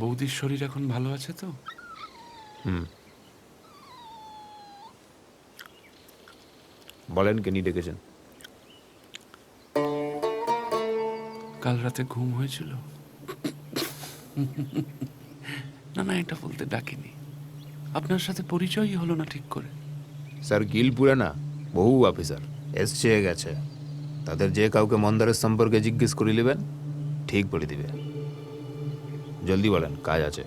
বৌদির শরীর এখন ভালো আছে তো? হুম। বলেন কেনি ডেকেছেন। কাল রাতে ঘুম হয়েছিল। না না এটা বলতে ডাকিনি। আপনার সাথে পরিচয়ই হলো না ঠিক করে। স্যার গিলপুরে না বহু অফিসার। এসছে গেছে। তাদের যে কাউকে মন্দারের সম্পর্কে জিজ্ঞেস করে নেবেন ঠিক বলে দিবে। জলদি বলেন কাজ আছে।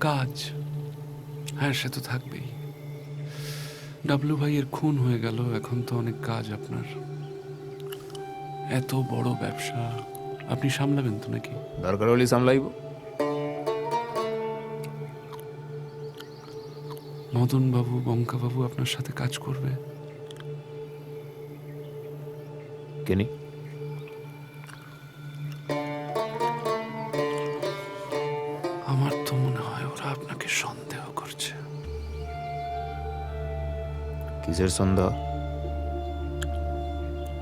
কাজ? হ্যাঁ সে তো থাকবেই। ডাবলু ভাইয়ের খুন হয়ে গেল এখন তো অনেক কাজ আপনার। এত বড় ব্যবসা আপনি সামলাবেন তো নাকি? দরকার হলে সামলাইব। মদন বাবু বঙ্কা বাবু আপনার সাথে কাজ করবে। কেনি? আমার তো মনে হয় ওরা আপনাকে সন্দেহ করছে কিসের সন্দেহ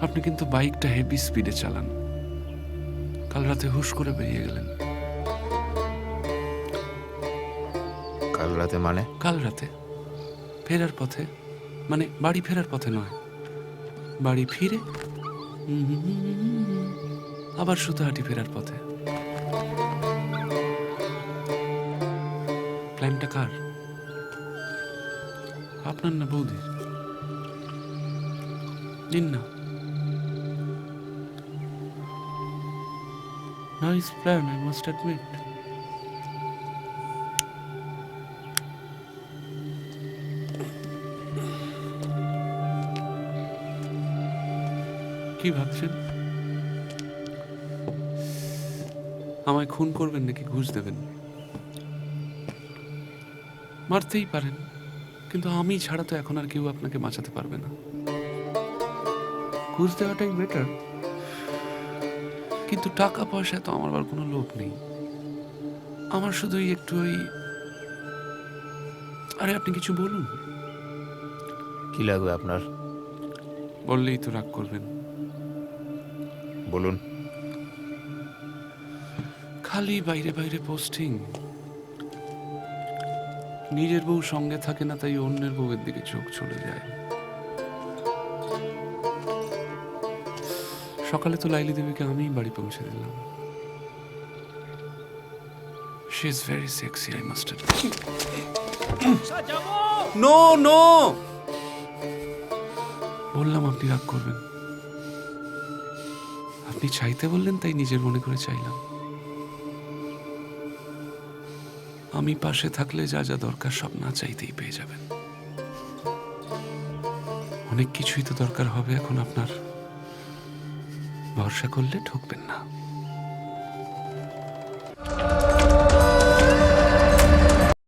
আপনি কিন্তু বাইকটা হেভি স্পিডে চালান কাল রাতে হুশ করে বেরিয়ে গেলেন কাল রাতে মানে কাল রাতে ফেরার পথে মানে বাড়ি ফেরার পথে নয় বাড়ি ফিরে আবার সুতাহাটি ফেরার পথে প্ল্যানটা কার আপনার না বৌদির? নিন না। Nice plan I must admit কি ভাবছেন? আমায় খুন করবেন নাকি ঘুষ দেবেন? মারতেই পারেন। কিন্তু আমি ছাড়া তো এখন আর কেউ আপনাকে বাঁচাতে পারবে না। ঘুষ দেওয়াটাই বেটার কিন্তু টাকা পয়সা তো আমার আর কোনো লোভ নেই। আমার শুধু ওই একটু ওই আরে আপনি কিছু বলুন। কি লাগবে আপনার? বললেই তো রাগ করবেন। বলুন। খালি বাইরে বাইরে পোস্টিং নিজের বউ সঙ্গে থাকে না, তাই অন্যের বউয়ের দিকে চোখ চলে যায়। সকালে তো লাইলি দেবীকে আমিই বাড়ি পৌঁছে দিলাম। She is very sexy I must no no বললাম, আপনি রাগ করবেন। আপনি চাইতে বললেন, তাই নিজের মনে করে চাইলাম। আমি পাশে থাকলে যা যা দরকার সব না চাইতেই পেয়ে যাবেন। অনেক কিছুই তো দরকার হবে এখন আপনার। ভরসা করলে ঠকবেন না।